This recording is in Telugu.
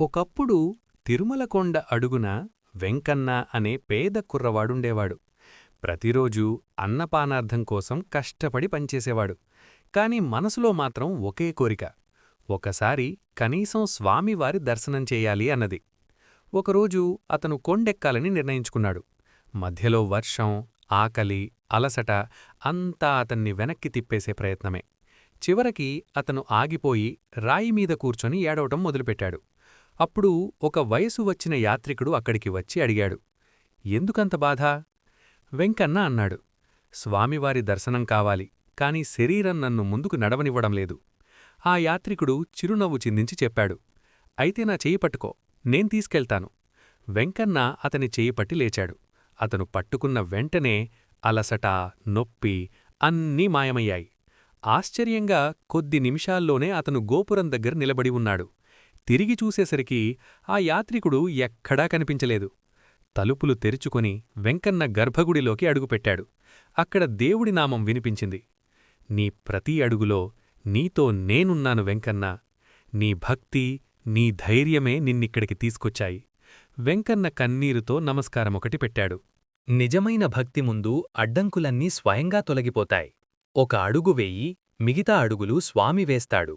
ఒకప్పుడు తిరుమలకొండ అడుగున వెంకన్న అనే పేద కుర్రవాడుండేవాడు. ప్రతిరోజూ అన్నపానార్థం కోసం కష్టపడి పనిచేసేవాడు. కాని మనసులో మాత్రం ఒకే కోరిక ఒకసారి కనీసం స్వామివారి దర్శనం చేయాలి అన్నది. ఒకరోజు అతను కొండెక్కాలని నిర్ణయించుకున్నాడు. మధ్యలో వర్షం ఆకలి అలసట అంతా అతన్ని వెనక్కి తిప్పేసే ప్రయత్నమే. చివరికి అతను ఆగిపోయి రాయిమీద కూర్చొని ఏడవటం మొదలుపెట్టాడు. అప్పుడు ఒక వయసు వచ్చిన యాత్రికుడు అక్కడికి వచ్చి అడిగాడు ఎందుకంత బాధ? వెంకన్న అన్నాడు స్వామివారి దర్శనం కావాలి కాని శరీరం నన్ను ముందుకు నడవనివ్వడం లేదు. ఆ యాత్రికుడు చిరునవ్వు చిందించి చెప్పాడు అయితే నా చేయి పట్టుకో నేను తీసుకెళ్తాను. వెంకన్న అతని చేయి పట్టి లేచాడు అతను పట్టుకున్న వెంటనే అలసట నొప్పి అన్నీ మాయమయ్యాయి. ఆశ్చర్యంగా కొద్ది నిమిషాల్లోనే అతను గోపురం దగ్గర నిలబడి ఉన్నాడు. తిరిగి చూసేసరికి ఆ యాత్రికుడు ఎక్కడా కనిపించలేదు. తలుపులు తెరుచుకొని వెంకన్న గర్భగుడిలోకి అడుగుపెట్టాడు. అక్కడ దేవుడి నామం వినిపించింది. నీ ప్రతి అడుగులో నీతో నేనున్నాను వెంకన్న. నీ భక్తి నీ ధైర్యమే నిన్నిక్కడికి తీసుకొచ్చాయి. వెంకన్న కన్నీరుతో నమస్కారమొకటి పెట్టాడు. నిజమైన భక్తి ముందు అడ్డంకులన్నీ స్వయంగా తొలగిపోతాయి. ఒక అడుగు వేయి మిగతా అడుగులు స్వామి వేస్తాడు.